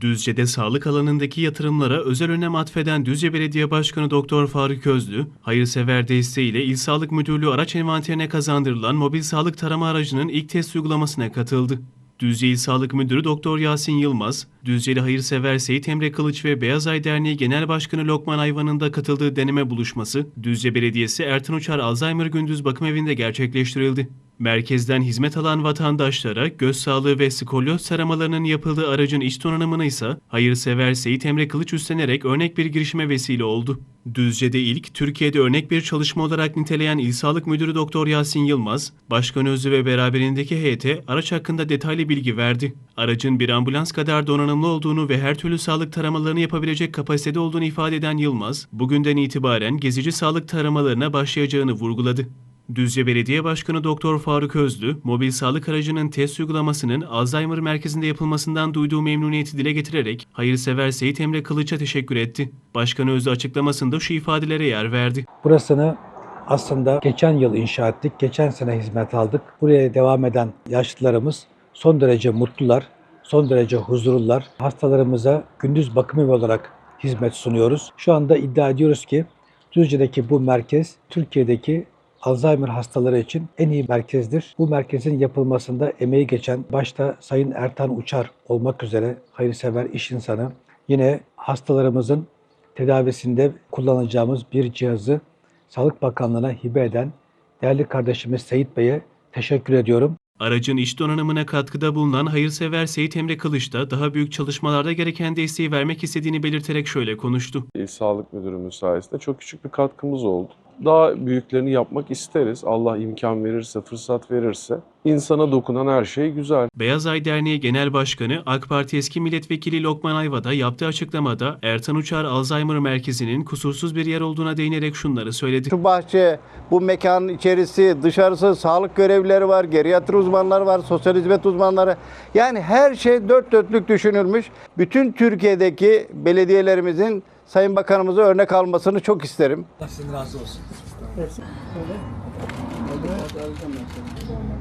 Düzce'de sağlık alanındaki yatırımlara özel önem atfeden Düzce Belediye Başkanı Doktor Faruk Özlü, hayırsever desteğiyle İl Sağlık Müdürlüğü araç envanterine kazandırılan mobil sağlık tarama aracının ilk test uygulamasına katıldı. Düzce İl Sağlık Müdürü Doktor Yasin Yılmaz, Düzceli hayırsever Seyit Emre Kılıç ve Beyaz Ay Derneği Genel Başkanı Lokman Ayvan'ın da katıldığı deneme buluşması, Düzce Belediyesi Ertan Uçar Alzheimer Gündüz Bakım Evi'nde gerçekleştirildi. Merkezden hizmet alan vatandaşlara göz sağlığı ve skolyoz taramalarının yapıldığı aracın iç donanımını ise hayırsever Seyit Emre Kılıç üstlenerek örnek bir girişime vesile oldu. Düzce'de ilk, Türkiye'de örnek bir çalışma olarak niteleyen İl Sağlık Müdürü Doktor Yasin Yılmaz, Başkan Özlü ve beraberindeki heyete araç hakkında detaylı bilgi verdi. Aracın bir ambulans kadar donanımlı olduğunu ve her türlü sağlık taramalarını yapabilecek kapasitede olduğunu ifade eden Yılmaz, bugünden itibaren gezici sağlık taramalarına başlayacağını vurguladı. Düzce Belediye Başkanı Doktor Faruk Özlü, mobil sağlık aracının test uygulamasının Alzheimer merkezinde yapılmasından duyduğu memnuniyeti dile getirerek hayırsever Seyit Emre Kılıç'a teşekkür etti. Başkan Özlü açıklamasında şu ifadelere yer verdi. Burasını aslında geçen yıl inşa ettik, geçen sene hizmet aldık. Buraya devam eden yaşlılarımız son derece mutlular, son derece huzurlular. Hastalarımıza gündüz bakım evi olarak hizmet sunuyoruz. Şu anda iddia ediyoruz ki Düzce'deki bu merkez Türkiye'deki Alzheimer hastaları için en iyi merkezdir. Bu merkezin yapılmasında emeği geçen başta Sayın Ertan Uçar olmak üzere hayırsever iş insanı yine hastalarımızın tedavisinde kullanacağımız bir cihazı Sağlık Bakanlığı'na hibe eden değerli kardeşimiz Seyit Bey'e teşekkür ediyorum. Aracın iç donanımına katkıda bulunan hayırsever Seyit Emre Kılıç da daha büyük çalışmalarda gereken desteği vermek istediğini belirterek şöyle konuştu. İl Sağlık Müdürümüz sayesinde çok küçük bir katkımız oldu. Daha büyüklerini yapmak isteriz. Allah imkan verirse, fırsat verirse. İnsana dokunan her şey güzel. Beyaz Ay Derneği Genel Başkanı AK Parti eski milletvekili Lokman Ayva da yaptığı açıklamada Ertan Uçar Alzheimer Merkezi'nin kusursuz bir yer olduğuna değinerek şunları söyledi. Şu bahçe, bu mekanın içerisi, dışarısı, sağlık görevlileri var, geriatri uzmanları var, sosyal hizmet uzmanları. Yani her şey dört dörtlük düşünülmüş. Bütün Türkiye'deki belediyelerimizin Sayın Bakanımıza örnek almasını çok isterim. Allah sizin razı olsun. Evet. Öyle. Öyle. Öyle. Öyle. Öyle. Öyle.